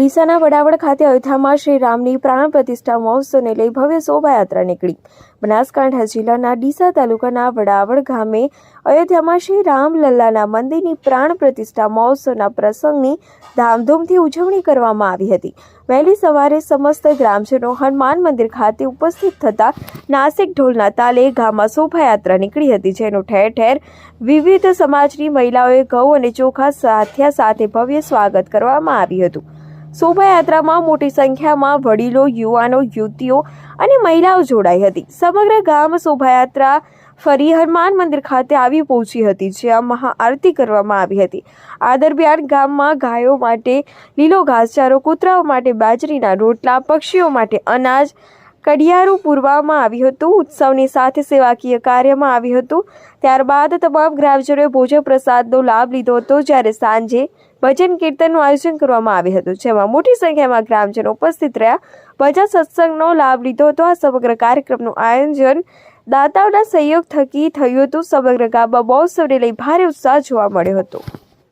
ડીસાના વડાવડ ખાતે અયોધ્યામાં શ્રી રામની પ્રાણ પ્રતિષ્ઠા મહોત્સવને લઈ ભવ્ય શોભાયાત્રા નીકળી. બનાસકાંઠા જિલ્લાના ડીસા તાલુકાના વડાવડ ગામે અયોધ્યામાં શ્રી રામલલ્લાના મંદિરની પ્રાણ પ્રતિષ્ઠા મહોત્સવના પ્રસંગની ધામધૂમથી ઉજવણી કરવામાં આવી હતી. વહેલી સવારે સમસ્ત ગ્રામજનો હનુમાન મંદિર ખાતે ઉપસ્થિત થતા નાસિક ઢોલના તાલે ગામમાં શોભાયાત્રા નીકળી હતી, જેનું ઠેર ઠેર વિવિધ સમાજની મહિલાઓએ ઘઉં અને ચોખા સાથિયા સાથે ભવ્ય સ્વાગત કરવામાં આવ્યું હતું. શોભાયાત્રામાં મોટી સંખ્યામાં વડીલો, યુવાનો, યુવતીઓ અને મહિલાઓ જોડાઈ હતી. સમગ્ર ગામ શોભાયાત્રા ફરી હનુમાન મંદિર ખાતે આવી પહોંચી હતી, જ્યાં મહાઆરતી કરવામાં આવી હતી. આ દરમિયાન ગામમાં ગાયો માટે લીલો ઘાસચારો, કૂતરાઓ માટે બાજરીના રોટલા, પક્ષીઓ માટે અનાજ કડિયારું પૂરવામાં આવ્યું હતું. ઉત્સવની સાથે સેવાકીય કાર્યમાં આવ્યું હતું. ત્યારબાદ તમામ ગ્રામજનોએ ભોજન પ્રસાદનો લાભ લીધો હતો. જ્યારે સાંજે ભજન કીર્તનનું આયોજન કરવામાં આવ્યું હતું. જેમાં મોટી સંખ્યામાં ગ્રામજનો ઉપસ્થિત રહ્યા. ભજન સત્સંગનો લાભ લીધો હતો. આ સમગ્ર કાર્યક્રમનું આયોજન દાતાઓના સહયોગ થકી થયું હતું. સમગ્ર ગામમાં મહોત્સવને લઈ ભારે ઉત્સાહ જોવા મળ્યો હતો.